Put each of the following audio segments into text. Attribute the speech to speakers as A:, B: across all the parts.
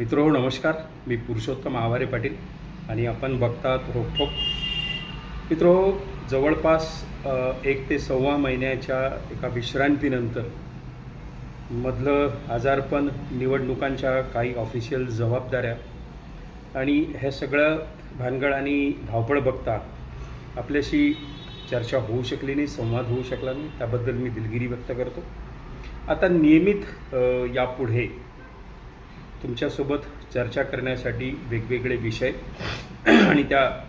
A: मित्रो नमस्कार. मी पुरुषोत्तम आवारे पाटील आणि आपण बघतात रोखोक. मित्रो जवळपास एक ते सव्वा महिन्याच्या एका विश्रांतीनंतर मधलं आजारपण निवडणुकांच्या काही ऑफिशियल जबाबदाऱ्या आणि हे सगळं भानगड आणि धावपळ बघता आपल्याशी चर्चा होऊ शकली नाही संवाद होऊ शकला नाही. त्याबद्दल मी दिलगिरी व्यक्त करतो. आता नियमित यापुढे तुमच्यासोबत चर्चा करण्यासाठी वेगवेगळे विषय. आणि त्या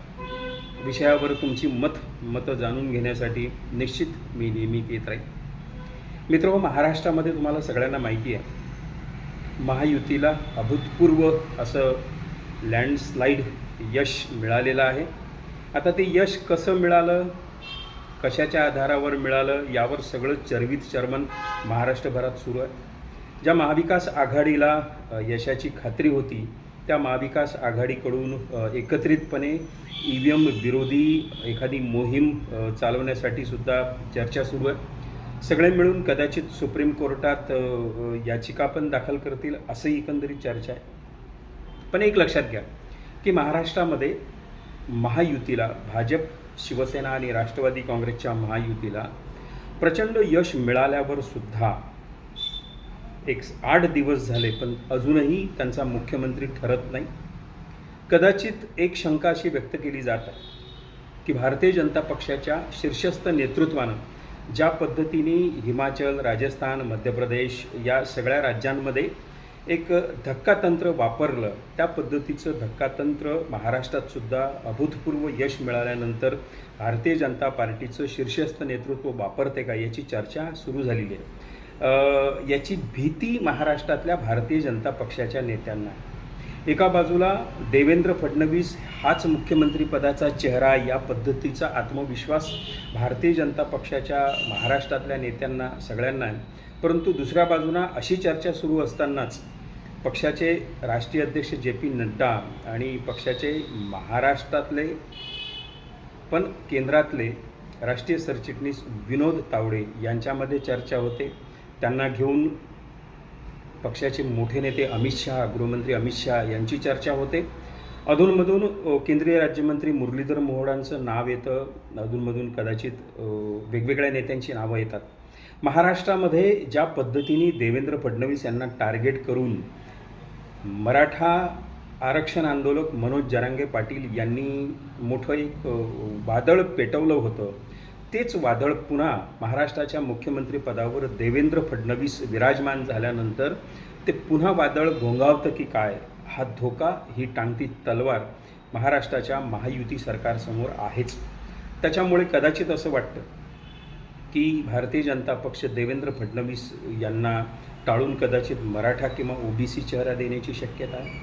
A: विषयावर तुमची मत मतं जाणून घेण्यासाठी निश्चित मी नेहमी येत राहील मित्र महाराष्ट्रामध्ये तुम्हाला सगळ्यांना माहिती आहे. महायुतीला अभूतपूर्व असं लँडस्लाईड यश मिळालेलं आहे. आता ते यश कसं मिळालं? कशाच्या आधारावर मिळालं? यावर सगळं चरवित चर्मन महाराष्ट्रभरात सुरू आहे. ज्या महाविकास आघाडीला यशाची खात्री होती त्या महाविकास आघाडीकडून एकत्रितपणे ई व्ही एम विरोधी एखादी मोहीम चालवण्यासाठी सुद्धा चर्चा सुरू आहे. सगळे मिळून कदाचित सुप्रीम कोर्टात याचिका पण दाखल करतील असंही एकंदरीत चर्चा आहे. पण एक लक्षात घ्या की महाराष्ट्रामध्ये महायुतीला भाजप शिवसेना आणि राष्ट्रवादी काँग्रेसच्या महायुतीला प्रचंड यश मिळाल्यावर सुद्धा एक आठ दिवस झाले पण अजूनही त्यांचा मुख्यमंत्री ठरत नाही. कदाचित एक शंका अशी व्यक्त केली जात आहे की भारतीय जनता पक्षाच्या शीर्षस्थ नेतृत्वानं ज्या पद्धतीने हिमाचल राजस्थान मध्य प्रदेश या सगळ्या राज्यांमध्ये एक धक्कातंत्र वापरलं त्या पद्धतीचं धक्कातंत्र महाराष्ट्रातसुद्धा अभूतपूर्व यश मिळाल्यानंतर भारतीय जनता पार्टीचं शीर्षस्थ नेतृत्व वापरते का याची चर्चा सुरू झालेली आहे. याची भीती महाराष्ट्रातल्या भारतीय जनता पक्षाच्या नेत्यांना एका बाजूला देवेंद्र फडणवीस हाच मुख्यमंत्रीपदाचा चेहरा या पद्धतीचा आत्मविश्वास भारतीय जनता पक्षाच्या महाराष्ट्रातल्या नेत्यांना सगळ्यांना आहे. परंतु दुसऱ्या बाजूला अशी चर्चा सुरू असतानाच पक्षाचे राष्ट्रीय अध्यक्ष जे पी नड्डा आणि पक्षाचे महाराष्ट्रातले पण केंद्रातले राष्ट्रीय सरचिटणीस विनोद तावडे यांच्यामध्ये चर्चा होते. त्यांना घेऊन पक्षाचे मोठे नेते अमित शहा गृहमंत्री अमित शहा यांची चर्चा होते. अधूनमधून केंद्रीय राज्यमंत्री मुरलीधर मोहोडांचं नाव येतं. अधूनमधून कदाचित वेगवेगळ्या नेत्यांची नावं येतात. महाराष्ट्रामध्ये ज्या पद्धतीने देवेंद्र फडणवीस यांना टार्गेट करून मराठा आरक्षण आंदोलक मनोज जरांगे पाटील यांनी मोठं एक वादळ पेटवलं होतं तेच वादळ पुन्हा महाराष्ट्राच्या मुख्यमंत्रीपदावर देवेंद्र फडणवीस विराजमान झाल्यानंतर ते पुन्हा वादळ घोंगावतं की काय? हा धोका ही टांगती तलवार महाराष्ट्राच्या महायुती सरकारसमोर आहेच. त्याच्यामुळे कदाचित असं वाटतं की भारतीय जनता पक्ष देवेंद्र फडणवीस यांना टाळून कदाचित मराठा किंवा ओबीसी चेहरा देण्याची शक्यता आहे?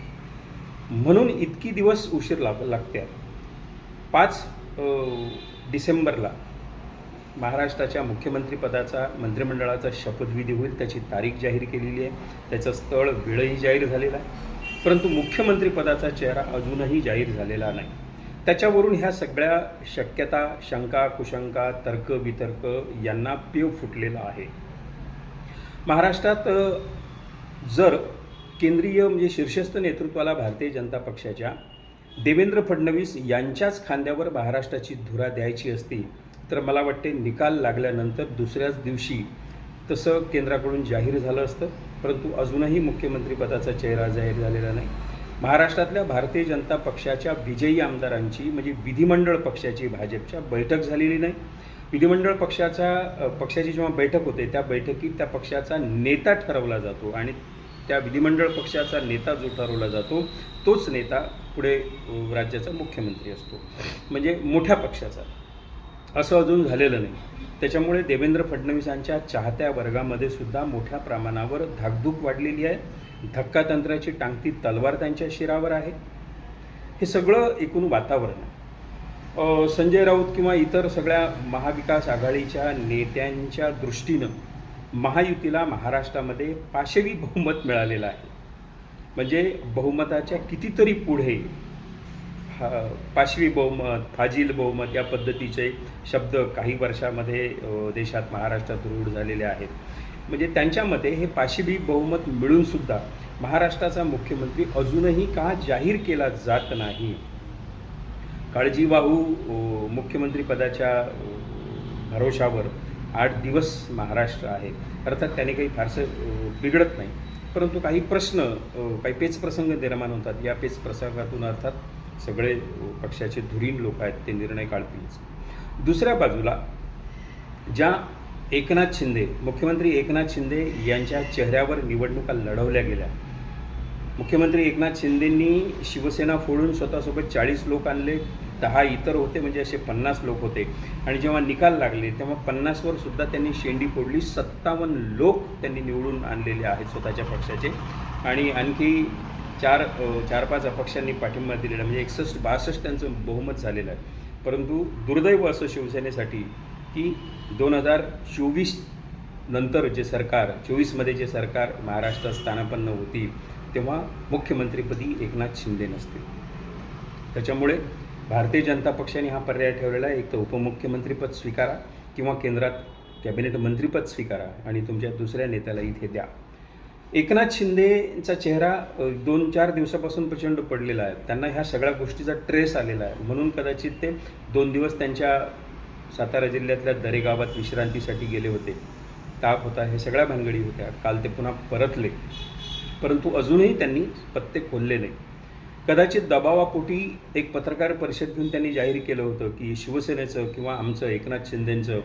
A: म्हणून इतकी दिवस उशीर लाग लागते पाच डिसेंबरला महाराष्ट्राच्या मुख्यमंत्रीपदाचा मंत्रिमंडळाचा शपथविधी होईल त्याची तारीख जाहीर केलेली आहे त्याचं स्थळ वेळही जाहीर झालेला आहे. परंतु मुख्यमंत्रीपदाचा चेहरा अजूनही जाहीर झालेला नाही. त्याच्यावरून ह्या सगळ्या शक्यता शंका कुशंका तर्क वितर्क यांना पेव फुटलेला आहे. महाराष्ट्रात जर केंद्रीय म्हणजे शीर्षस्थ नेतृत्वाला भारतीय जनता पक्षाच्या देवेंद्र फडणवीस यांच्याच खांद्यावर महाराष्ट्राची धुरा द्यायची असती तर मला वाटते निकाल लागल्यानंतर दुसऱ्याच दिवशी तसं केंद्राकडून जाहीर झालं असतं. परंतु अजूनही मुख्यमंत्रीपदाचा चेहरा जाहीर झालेला नाही. महाराष्ट्रातल्या भारतीय जनता पक्षाच्या विजयी आमदारांची म्हणजे विधिमंडळ पक्षाची भाजपच्या बैठक झालेली नाही. विधिमंडळ पक्षाचा पक्षाची जेव्हा बैठक होते त्या बैठकीत त्या पक्षाचा नेता ठरवला जातो आणि त्या विधिमंडळ पक्षाचा नेता जो ठरवला जातो तोच नेता पुढे राज्याचा मुख्यमंत्री असतो. म्हणजे मोठ्या पक्षाचा. असं अजून झालेलं नाही. त्याच्यामुळे देवेंद्र फडणवीसांच्या चाहत्या वर्गामध्ये सुद्धा मोठ्या प्रमाणावर धाकधूक वाढलेली आहे. धक्कातंत्राची टांगती तलवार त्यांच्या शिरावर आहे. हे सगळं एकूण वातावरण आहे. संजय राऊत किंवा इतर सगळ्या महाविकास आघाडीच्या नेत्यांच्या दृष्टीनं महायुतीला महाराष्ट्रामध्ये पाशवी बहुमत मिळालेलं आहे. म्हणजे बहुमताच्या कितीतरी पुढे पाशवी बहुमत फाजील बहुमत या पद्धतीचे शब्द काही वर्षामध्ये देशात महाराष्ट्रात रूढ झालेले आहेत. म्हणजे त्यांच्या मते हे पाशवी बहुमत मिळूनसुद्धा महाराष्ट्राचा मुख्यमंत्री अजूनही का जाहीर केला जात नाही? काळजीवाहू मुख्यमंत्रीपदाच्या भरोशावर आठ दिवस महाराष्ट्र आहे. अर्थात त्याने काही फारसं बिघडत नाही. परंतु काही प्रश्न काही पेच प्रसंग निर्माण होतात. या पेच प्रसंगातून अर्थात सगळे पक्षाचे धुरीण लोक आहेत ते निर्णय काढतीलच दुसऱ्या बाजूला ज्या एकनाथ शिंदे मुख्यमंत्री एकनाथ शिंदे यांच्या चेहऱ्यावर निवडणुका लढवल्या गेल्या. मुख्यमंत्री एकनाथ शिंदेंनी शिवसेना फोडून स्वतःसोबत चाळीस लोक आणले दहा इतर होते म्हणजे असे पन्नास लोक होते. आणि जेव्हा निकाल लागले तेव्हा पन्नासवर सुद्धा त्यांनी शेंडी फोडली सत्तावन्न लोक त्यांनी निवडून आणलेले आहेत स्वतःच्या पक्षाचे. आणि आणखी चार चार पाच अपक्षांनी पाठिंबा दिलेला म्हणजे एकसष्ट बासष्ट त्यांचं बहुमत झालेलं आहे. परंतु दुर्दैव असं शिवसेनेसाठी की दोन हजार चोवीस नंतर जे सरकार चोवीसमध्ये जे सरकार महाराष्ट्रात स्थानापन्न होतील तेव्हा मुख्यमंत्रीपदी एकनाथ शिंदे नसतील त्याच्यामुळे भारतीय जनता पक्षाने हा पर्याय ठेवलेला आहे. एक तर उपमुख्यमंत्रीपद स्वीकारा किंवा केंद्रात कॅबिनेट मंत्रीपद स्वीकारा आणि तुमच्या दुसऱ्या नेत्याला इथे द्या. एकनाथ शिंदेचा चेहरा दोन चार दिवसापासून प्रचंड पडलेला आहे. त्यांना ह्या सगळ्या गोष्टीचा ट्रेस आलेला आहे. म्हणून कदाचित ते दोन दिवस त्यांच्या सातारा जिल्ह्यातल्या दरेगावात विश्रांतीसाठी गेले होते. ताप होता हे सगळ्या भानगडी होत्या. काल ते पुन्हा परतले. परंतु अजूनही त्यांनी पत्ते खोलले नाही. कदाचित दबावापोटी एक पत्रकार परिषद घेऊन त्यांनी जाहीर केलं होतं की शिवसेनेचं किंवा आमचं एकनाथ शिंदेंचं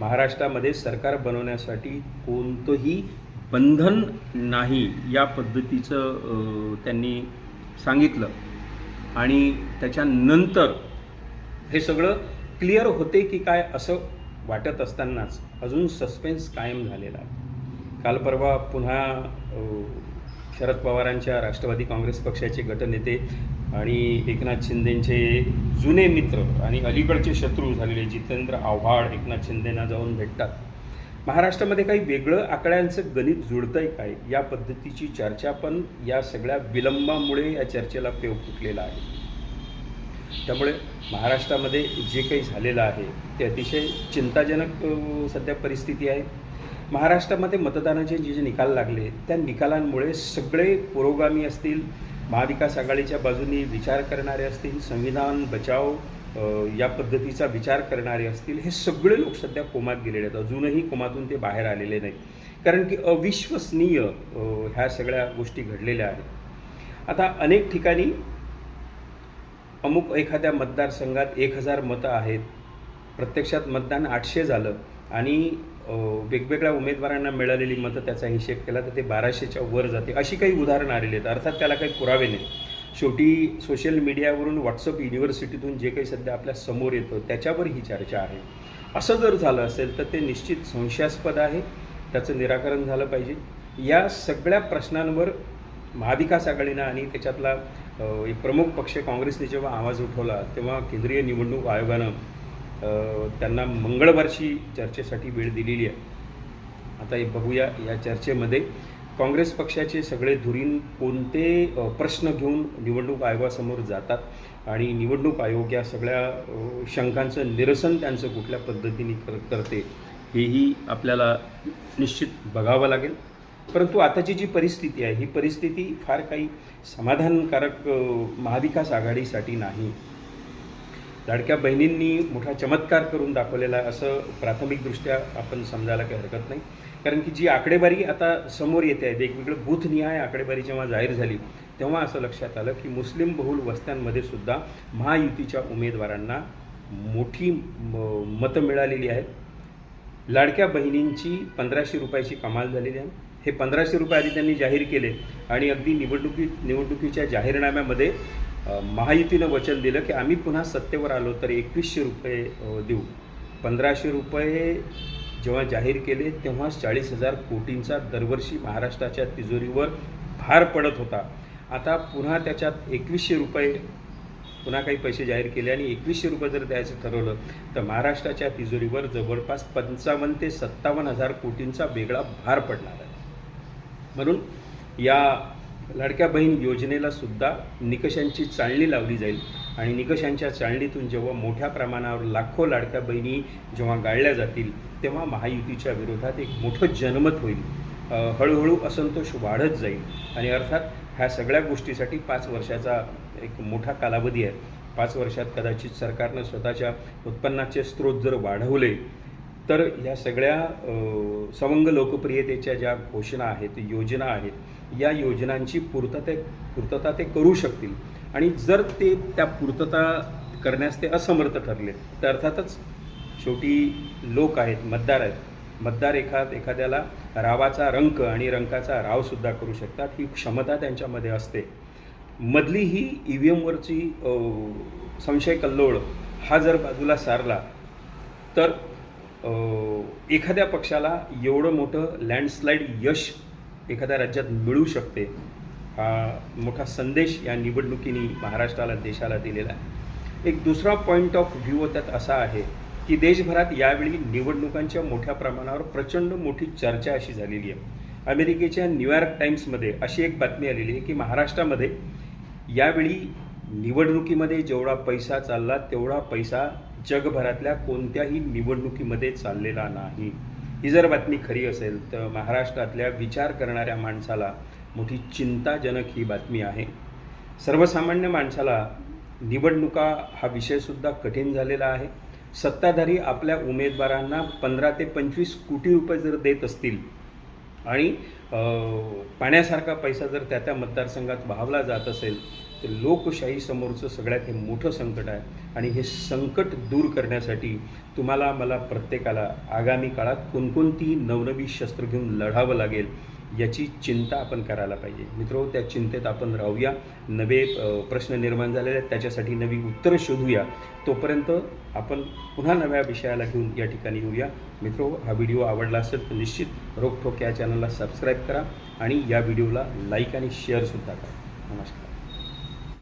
A: महाराष्ट्रामध्ये सरकार बनवण्यासाठी कोणतंही बंधन नाही या पद्धतीचं त्यांनी सांगितलं. आणि त्याच्यानंतर हे सगळं क्लिअर होते की काय असं वाटत असतानाच अजून सस्पेन्स कायम झालेला आहे. काल परवा पुन्हा शरद पवारांच्या राष्ट्रवादी काँग्रेस पक्षाचे गटनेते आणि एकनाथ शिंदेंचे जुने मित्र आणि अलीकडचे शत्रू झालेले जितेंद्र आव्हाड एकनाथ शिंदेना जाऊन भेटतात. महाराष्ट्रामध्ये काही वेगळं आकड्यांचं गणित जुळतंय काय? या पद्धतीची चर्चा पण या सगळ्या विलंबामुळे या चर्चेला पेव फुटलेला आहे. त्यामुळे महाराष्ट्रामध्ये जे काही झालेलं आहे ते अतिशय चिंताजनक सध्या परिस्थिती आहे. महाराष्ट्रामध्ये मतदानाचे जे जे निकाल लागले त्या निकालांमुळे सगळे पुरोगामी असतील महाविकास आघाडीच्या बाजूनी विचार करणारे असतील संविधान बचाव या पद्धतीचा विचार करणारे असतील हे सगळे लोक सध्या कोमात गेलेले आहेत. अजूनही कोमातून ते बाहेर आलेले नाहीत. कारण की अविश्वसनीय ह्या सगळ्या गोष्टी घडलेल्या आहेत. आता अनेक ठिकाणी अमुक एखाद्या मतदारसंघात एक हजार मतं आहेत. प्रत्यक्षात मतदान आठशे झालं आणि वेगवेगळ्या उमेदवारांना मिळालेली मतं त्याचा हिशेब केला तर ते बाराशेच्या वर जाते. अशी काही उदाहरणं आलेली आहेत. अर्थात त्याला काही पुरावे नाही शेवटी सोशल मीडियावरून व्हॉट्सअप युनिव्हर्सिटीतून जे काही सध्या आपल्यासमोर येतं त्याच्यावर ही चर्चा आहे. असं जर झालं असेल तर ते निश्चित संशयास्पद आहे. त्याचं निराकरण झालं पाहिजे. या सगळ्या प्रश्नांवर महाविकास आघाडीनं आणि त्याच्यातला एक प्रमुख पक्ष काँग्रेसने जेव्हा आवाज उठवला तेव्हा केंद्रीय निवडणूक आयोगानं त्यांना मंगळवारची चर्चेसाठी वेळ दिलेली आहे. आता हे बघूया या चर्चेमध्ये. काँग्रेस पक्षाचे सगळे धुरीण कोणते प्रश्न घेऊन निवडणूक आयोगासमोर जातात आणि निवडणूक आयोग या सगळ्या शंकांचं निरसन त्यांचं कुठल्या पद्धतीने कर करते हेही आपल्याला निश्चित बघावं लागेल. परंतु आताची जी परिस्थिती आहे ही परिस्थिती फार काही समाधानकारक महाविकास आघाडीसाठी नाही. लाडक्या बहिणींनी मोठा चमत्कार करून दाखवलेला आहे. असं प्राथमिकदृष्ट्या आपण समजायला काही हरकत नाही. कारण की जी आकडेवारी आता समोर येते आहे वेगवेगळं बूथनिहाय आकडेवारी जेव्हा जाहीर झाली तेव्हा असं लक्षात आलं की मुस्लिम बहुल वस्त्यांमध्ये सुद्धा महायुतीच्या उमेदवारांना मोठी म- मतं मिळालेली आहेत. लाडक्या बहिणींची पंधराशे रुपयाची कमाल झालेली आहे. हे पंधराशे रुपये आधी त्यांनी जाहीर केले आणि अगदी निवडणुकी निवडणुकीच्या जाहीरनाम्यामध्ये महायुतीनं वचन दिलं की आम्ही पुन्हा सत्तेवर आलो तर एकवीसशे रुपये देऊ. पंधराशे रुपये जेव्हा जाहीर केले तेव्हाच चाळीस हजार कोटींचा दरवर्षी महाराष्ट्राच्या तिजोरीवर भार पडत होता. आता पुन्हा त्याच्यात एकवीसशे रुपये पुन्हा काही पैसे जाहीर केले आणि एकवीसशे रुपये जर द्यायचं ठरवलं तर महाराष्ट्राच्या तिजोरीवर जवळपास पंचावन्न ते सत्तावन्न हजार कोटींचा वेगळा भार पडणार आहे. म्हणून या लाडक्या बहीण योजनेला सुद्धा निकषांची चाळणी लावली जाईल. आणि निकषांच्या चाळणीतून जेव्हा मोठ्या प्रमाणावर लाखो लाडक्या बहिणी जेव्हा गाळल्या जातील तेव्हा महायुतीच्या विरोधात एक मोठं जनमत होईल. हळूहळू असंतोष वाढत जाईल. आणि अर्थात ह्या सगळ्या गोष्टीसाठी पाच वर्षाचा एक मोठा कालावधी आहे. पाच वर्षात कदाचित सरकारनं स्वतःच्या उत्पन्नाचे स्रोत जर वाढवले तर ह्या सगळ्या सवंग लोकप्रियतेच्या ज्या घोषणा आहेत योजना आहेत या योजनांची पूर्तता पूर्तता ते करू शकतील. आणि जर ते त्या पूर्तता करण्यास ते असमर्थ ठरले तर अर्थातच शेवटी लोक आहेत मतदार आहेत. मतदार एखाद एखाद्याला रावाचा रंक आणि रंकाचा रावसुद्धा करू शकतात ही क्षमता त्यांच्यामध्ये असते. मधली ही ई व्ही एमवरची संशय कल्लोळ हा जर बाजूला सारला तर एखाद्या पक्षाला एवढं मोठं लँडस्लाईड यश एखाद्या राज्यात मिळू शकते हा मोठा संदेश या निवडणुकीने महाराष्ट्राला देशाला दिलेला आहे. एक दुसरा पॉईंट ऑफ व्ह्यू त्यात असा आहे की देशभरात यावेळी निवडणुकांच्या मोठ्या प्रमाणावर प्रचंड मोठी चर्चा अशी झालेली आहे. अमेरिकेच्या न्यूयॉर्क टाइम्समध्ये अशी एक बातमी आलेली आहे की महाराष्ट्रामध्ये यावेळी निवडणुकीमध्ये जेवढा पैसा चालला तेवढा पैसा जगभरातल्या कोणत्याही निवडणुकीमध्ये चाललेला नाही. ही जर बातमी खरी असेल तर महाराष्ट्रातल्या विचार करणाऱ्या माणसाला मोठी चिंताजनक ही बातमी आहे. सर्वसामान्य माणसाला निवडणुका हा विषयसुद्धा कठीण झालेला आहे. सत्ताधारी आपल्या उमेदवारांना पंधरा ते पंचवीस कोटी रुपये जर देत असतील आणि पाण्यासारखा पैसा जर त्या त्या मतदारसंघात वाहवला जात असेल तर लोकशाहीसमोरचं सगळ्यात हे मोठं संकट आहे. आणि हे संकट दूर करण्यासाठी तुम्हाला मला प्रत्येकाला आगामी काळात कोणकोणती नवनवी शस्त्र घेऊन लढावं लागेल याची चिंता आपण करायला पाहिजे. मित्रो त्या चिंतेत आपण राहूया. नवे प्रश्न निर्माण झालेले आहेत. त्याच्यासाठी नवी उत्तरं शोधूया. तोपर्यंत आपण पुन्हा नव्या विषयाला घेऊन या ठिकाणी येऊया. मित्रो हा व्हिडिओ आवडला असेल तर निश्चित रोखोक या चॅनलला सबस्क्राईब करा आणि या व्हिडिओला लाईक आणि शेअरसुद्धा करा. नमस्कार.